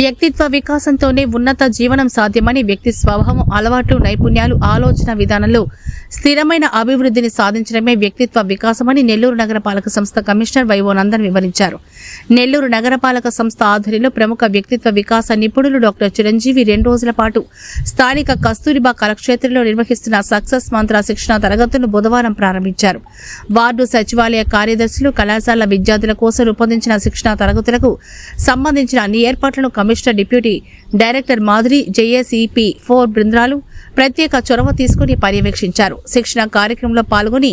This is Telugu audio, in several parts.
వ్యక్తిత్వ వికాసంతోనే ఉన్నత జీవనం సాధ్యమని వ్యక్తి స్వభావం అలవాట్లు నైపుణ్యాలు ఆలోచన విధానంలో స్థిరమైన అభివృద్ధిని సాధించడమే వ్యక్తిత్వ వికాసమని నెల్లూరు నగరపాలక సంస్థ కమిషనర్ వైవో నందన్ వివరించారు. నెల్లూరు నగరపాలక సంస్థ ఆధ్వర్యంలో ప్రముఖ వ్యక్తిత్వ వికాస నిపుణులు డాక్టర్ చిరంజీవి రెండు రోజుల పాటు స్థానిక కస్తూరిబా కళాక్షేత్రంలో నిర్వహిస్తున్న సక్సెస్ మంత్ర శిక్షణ తరగతులను బుధవారం ప్రారంభించారు. వార్డు సచివాలయ కార్యదర్శులు కళాశాల విద్యార్థుల కోసం రూపొందించిన శిక్షణ తరగతులకు సంబంధించిన అన్ని ఏర్పాట్లను commissioner deputy director Madhuri JACP four బృందాలు ప్రత్యేక చొరవ తీసుకుని పర్యవేక్షించారు. శిక్షణ కార్యక్రమంలో పాల్గొని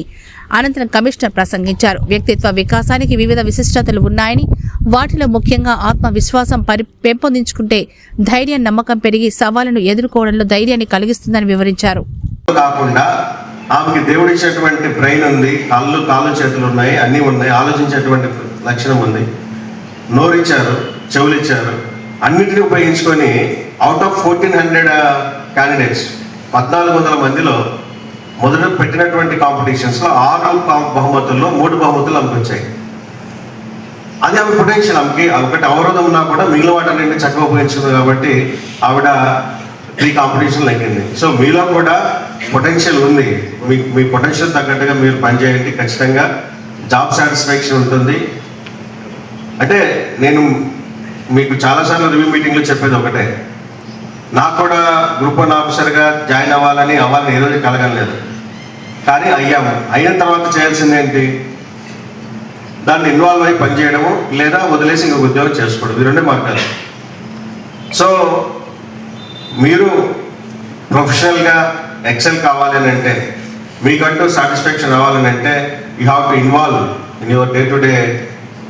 అనంతరం కమిషనర్ ప్రసంగించారు. వ్యక్తిత్వ వికాసానికి వివిధ విశిష్టతలు ఉన్నాయని వాటిలో ముఖ్యంగా ఆత్మవిశ్వాసం పరి పెంపొందించుకుంటే ధైర్యం నమ్మకం పెరిగి సవాళ్ళను ఎదుర్కోవడంలో ధైర్యాన్ని కలిగిస్తుందని వివరించారు. కాకుండా ఆమెకి దేవుడు ఇచ్చేటువంటి బ్రెయిన్ ఉంది కళ్ళు కాళ్ళు చేతులు ఉన్నాయి అన్నీ ఉన్నాయి ఆలోచించేటువంటి లక్షణం ఉంది. నోరిచ్చారు చెవులు ఇచ్చారు అన్నిటిని ఉపయోగించుకొని out of fourteen hundred candidates పద్నాలుగు వందల మందిలో మొదట పెట్టినటువంటి కాంపిటీషన్స్లో ఆరు బహుమతుల్లో మూడు బహుమతులు ఆమెకు వచ్చాయి. అది ఆమె పొటెన్షియల్ ఆమెకి ఒకటి అవరోధం ఉన్నా కూడా మిగిలిన వాటన్నింటినీ చక్కగా ఉపయోగించుకుంది కాబట్టి ఆవిడ ఈ కాంపిటీషన్ లెక్కింది. సో మీలో కూడా పొటెన్షియల్ ఉంది. మీ మీ పొటెన్షియల్ తగ్గట్టుగా మీరు పనిచేయండి. ఖచ్చితంగా జాబ్ సాటిస్ఫాక్షన్ ఉంటుంది. అంటే నేను మీకు చాలాసార్లు రివ్యూ మీటింగ్లో చెప్పేది ఒకటే. నాకు కూడా గ్రూప్ వన్ ఆఫీసర్గా జాయిన్ అవ్వాలని అవ్వాలని ఏ రోజు కలగలేదు కానీ అయ్యాము. అయిన తర్వాత చేయాల్సింది ఏంటి? దాన్ని ఇన్వాల్వ్ అయి పనిచేయడము లేదా వదిలేసి ఇంకొక ఉద్యోగం చేసుకోవడం ఈ రెండే మార్గాలు. సో మీరు ప్రొఫెషనల్గా ఎక్సెల్ కావాలని అంటే మీకంటూ సాటిస్ఫాక్షన్ రావాలని అంటే you have to involve in your day to day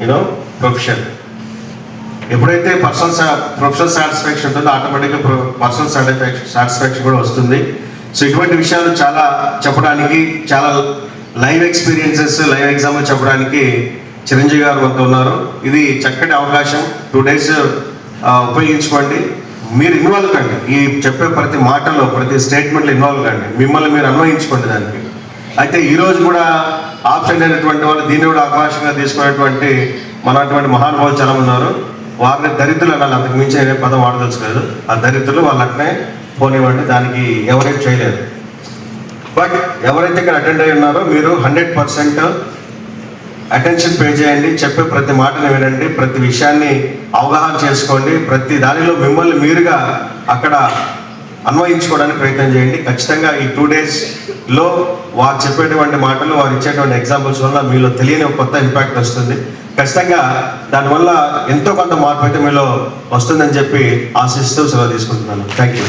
you know profession ఎప్పుడైతే పర్సనల్ ప్రొఫెషనల్ సాటిస్ఫాక్షన్ ఉంటుందో ఆటోమేటిక్గా పర్సనల్ సాటిస్ఫాక్షన్ సాటిస్ఫాక్షన్ కూడా వస్తుంది. సో ఇటువంటి విషయాలు చాలా చెప్పడానికి చాలా లైవ్ ఎక్స్పీరియన్సెస్ లైవ్ ఎగ్జాంపుల్ చెప్పడానికి చిరంజీవి గారు వద్ద ఉన్నారు. ఇది చక్కటి అవకాశం. టూ డేస్ ఉపయోగించుకోండి. మీరు ఇన్వాల్వ్ కండి. ఈ చెప్పే ప్రతి మాటలో ప్రతి స్టేట్మెంట్లో ఇన్వాల్వ్ కండి. మిమ్మల్ని మీరు అన్వయించుకోండి దానికి. అయితే ఈరోజు కూడా ఆప్షన్ అయినటువంటి వాళ్ళు దీన్ని కూడా అవకాశంగా తీసుకున్నటువంటి మనటువంటి మహానుభావులు చాలా ఉన్నారు. వారిని దరిద్రులు అనాలి. అంతకు మించి నేనే పదం వాడదలుచుకోలేదు ఆ దరిద్రులు వాళ్ళు అట్నే పోనివ్వండి దానికి ఎవరైతే చేయలేదు. బట్ ఎవరైతే ఇక్కడ అటెండ్ అయి ఉన్నారో మీరు హండ్రెడ్ పర్సెంట్ అటెన్షన్ పే చేయండి చెప్పే ప్రతి మాటను వినండి ప్రతి విషయాన్ని అవగాహన చేసుకోండి ప్రతి దానిలో మిమ్మల్ని మీరుగా అక్కడ అన్వయించుకోవడానికి ప్రయత్నం చేయండి. ఖచ్చితంగా ఈ టూ డేస్లో వారు చెప్పేటువంటి మాటలు వారు ఇచ్చేటువంటి ఎగ్జాంపుల్స్ వల్ల మీలో తెలియని ఒక కొత్త ఇంపాక్ట్ వస్తుంది. ఖచ్చితంగా దానివల్ల ఎంతో కొంత మార్పు అయితే మీలో వస్తుందని చెప్పి ఆశిస్తూ సెలవు తీసుకుంటున్నాను. Thank you